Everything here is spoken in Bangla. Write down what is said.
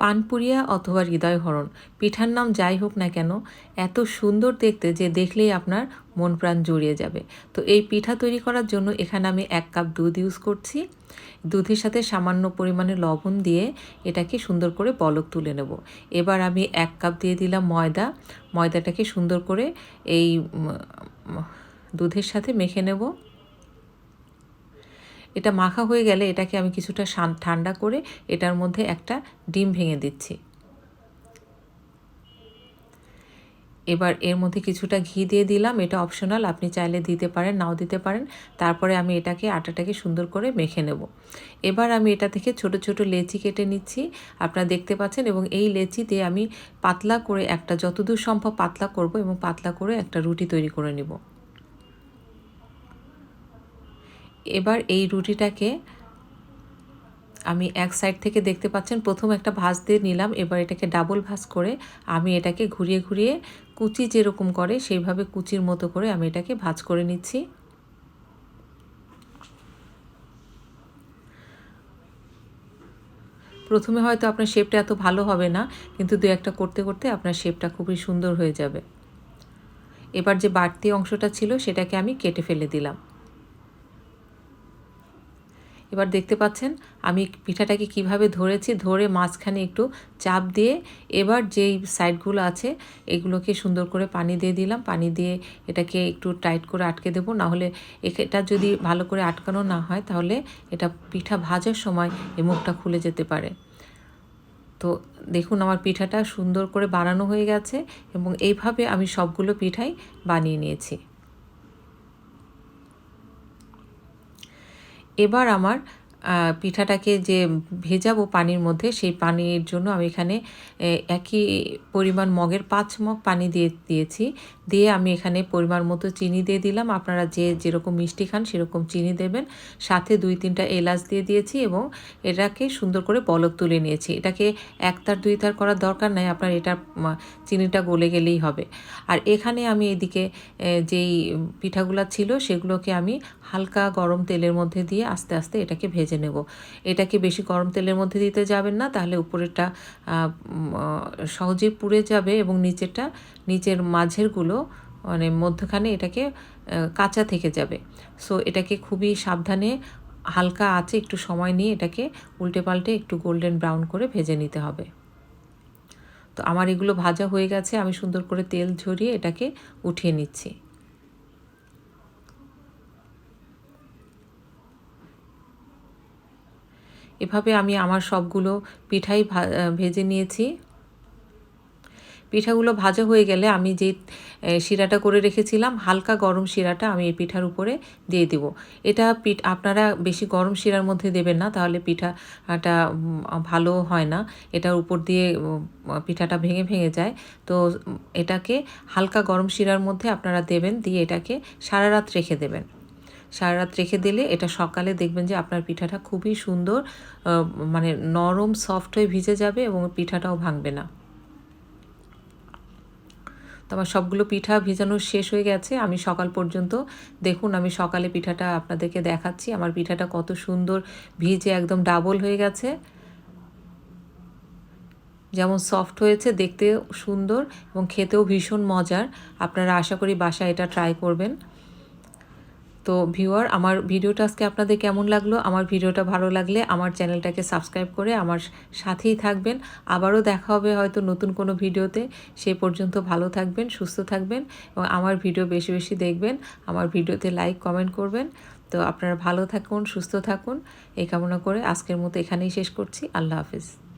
পানপুরিয়া অথবা হৃদয়হরণ পিঠার নাম যাই হোক না কেন, এত সুন্দর দেখতে যে দেখলেই আপনার মন প্রাণ জুড়িয়ে যাবে। তো এই পিঠা তৈরি করার জন্য এখানে আমি এক কাপ দুধ ইউজ করছি। দুধের সাথে সামান্য পরিমাণে লবণ দিয়ে এটাকে সুন্দর করে বলক তুলে নেব। এবার আমি এক কাপ দিয়ে দিলাম ময়দা। ময়দাটাকে সুন্দর করে এই দুধের সাথে মেখে নেব। এটা মাখা হয়ে গেলে এটাকে আমি কিছুটা ঠান্ডা করে এটার মধ্যে একটা ডিম ভেঙে দিচ্ছি। এবার এর মধ্যে কিছুটা ঘি দিয়ে দিলাম, এটা অপশনাল আপনি চাইলে দিতে পারেন, নাও দিতে পারেন। তারপরে আমি এটাকে, আটাটাকে সুন্দর করে মেখে নেব। এবার আমি এটা থেকে ছোট ছোট লেচি কেটে নিচ্ছি। আপনারা দেখতে পাচ্ছেন, এবং এই লেচি দিয়ে আমি পাতলা করে একটা, যতদূর সম্ভব পাতলা করব এবং পাতলা করে একটা রুটি তৈরি করে নিব। এবার এই রুটিটাকে আমি এক সাইড থেকে দেখতে পাচ্ছেন, প্রথম একটা ভাজ দিয়ে নিলাম, এবার এটাকে ডাবল ভাজ করে আমি এটাকে ঘুরিয়ে ঘুরিয়ে কুচি যেরকম করে সেইভাবে কুচির মতো করে আমি এটাকে ভাজ করে নিচ্ছি। প্রথমে হয়তো আপনার শেপটা এত ভালো হবে না, কিন্তু দু একটা করতে করতে আপনার শেপটা খুবই সুন্দর হয়ে যাবে। এবার যে বাড়তি অংশটা ছিল সেটাকে আমি কেটে ফেলে দিলাম। এবার দেখতে পাচ্ছেন, আমি পিঠাটাকে কীভাবে ধরেছি, ধরে মাঝখানে একটু চাপ দিয়ে এবার যেই সাইডগুলো আছে, এগুলোকে সুন্দর করে পানি দিয়ে দিলাম। পানি দিয়ে এটাকে একটু টাইট করে আটকে দেবো। নাহলে এটা যদি ভালো করে আটকানো না হয়, তাহলে এটা পিঠা ভাজার সময় এই মুখটা খুলে যেতে পারে। তো দেখুন, আমার পিঠাটা সুন্দর করে বানানো হয়ে গেছে এবং এইভাবে আমি সবগুলো পিঠাই বানিয়ে নিয়েছি। এবার আমার পিঠাটাকে যে ভেজাবো পানির মধ্যে, সেই পানির জন্য আমি এখানে একই পরিমাণ মগের পাঁচ মগ পানি দিয়ে দিয়েছি। দিয়ে আমি এখানে পরিমাণ মতো চিনি দিয়ে দিলাম। আপনারা যে যেরকম মিষ্টি খান সেরকম চিনি দেবেন। সাথে দুই তিনটা এলাচ দিয়ে দিয়েছি এবং এটাকে সুন্দর করে বলক তুলে নিয়েছি। এটাকে এক তার দুই তার করার দরকার নাই, আপনার এটা চিনিটা গলে গেলেই হবে। আর এখানে আমি এদিকে যেই পিঠাগুলো ছিল সেগুলোকে আমি হালকা গরম তেলের মধ্যে দিয়ে আস্তে আস্তে এটাকে ভেজে নেব। এটাকে বেশি গরম তেলের মধ্যে দিতে যাবেন না, তাহলে উপরেরটা সহজেই পুড়ে যাবে এবং নিচেরটা, নিচের মাঝেরগুলো মানে মধ্যখানে এটাকে কাঁচা থেকে যাবে। সো এটাকে খুবই সাবধানে, হালকা আছে একটু সময় নিয়ে এটাকে উল্টে পাল্টে একটু গোল্ডেন ব্রাউন করে ভেজে নিতে হবে। তো আমার এগুলো ভাজা হয়ে গেছে, আমি সুন্দর করে তেল ঝরিয়ে এটাকে উঠিয়ে নিচ্ছি। এভাবে আমি আমার সবগুলো পিঠাই ভেজে নিয়েছি। পিঠাগুলো ভাজা হয়ে গেলে আমি যে শিরাটা করে রেখেছিলাম, হালকা গরম শিরাটা আমি এই পিঠার উপরে দিয়ে দিব। এটা পিঠ, আপনারা বেশি গরম শিরার মধ্যে দেবেন না, তাহলে পিঠাটা ভালো হয় না। এটার উপর দিয়ে পিঠাটা ভেঙে ভেঙে যায়। তো এটাকে হালকা গরম শিরার মধ্যে আপনারা দেবেন, দিয়ে এটাকে সারা রাত রেখে দেবেন। সারা রাত রেখে দিলে এটা সকালে দেখবেন যে আপনার পিঠাটা খুবই সুন্দর মানে নরম সফট হয়ে ভিজে যাবে এবং পিঠাটাও ভাঙবে না। তো আমার সবগুলো পিঠা ভিজানো শেষ হয়ে গেছে। আমি সকাল পর্যন্ত দেখুন, আমি সকালে পিঠাটা আপনাদেরকে দেখাচ্ছি। আমার পিঠাটা কত সুন্দর ভিজে একদম ডাবল হয়ে গেছে। যেমন সফট হয়েছে দেখতে সুন্দর এবং খেতেও ভীষণ মজার। আপনারা আশা করি বাসায় এটা ট্রাই করবেন। তো ভিউয়ার, আমার ভিডিওটা আজকে আপনাদের কেমন লাগল? আমার ভিডিওটা ভালো লাগলে আমার চ্যানেলটাকে সাবস্ক্রাইব করে আমার সাথেই থাকবেন। আবারও দেখা হবে হয়তো নতুন কোনো ভিডিওতে। সে পর্যন্ত ভালো থাকবেন, সুস্থ থাকবেন এবং আমার ভিডিও বেশি বেশি দেখবেন। আমার ভিডিওতে লাইক, কমেন্ট করবেন। তো আপনারা ভালো থাকুন, সুস্থ থাকুন। এই কামনা করে আজকের মতো এখানেই শেষ করছি। আল্লাহ হাফিজ।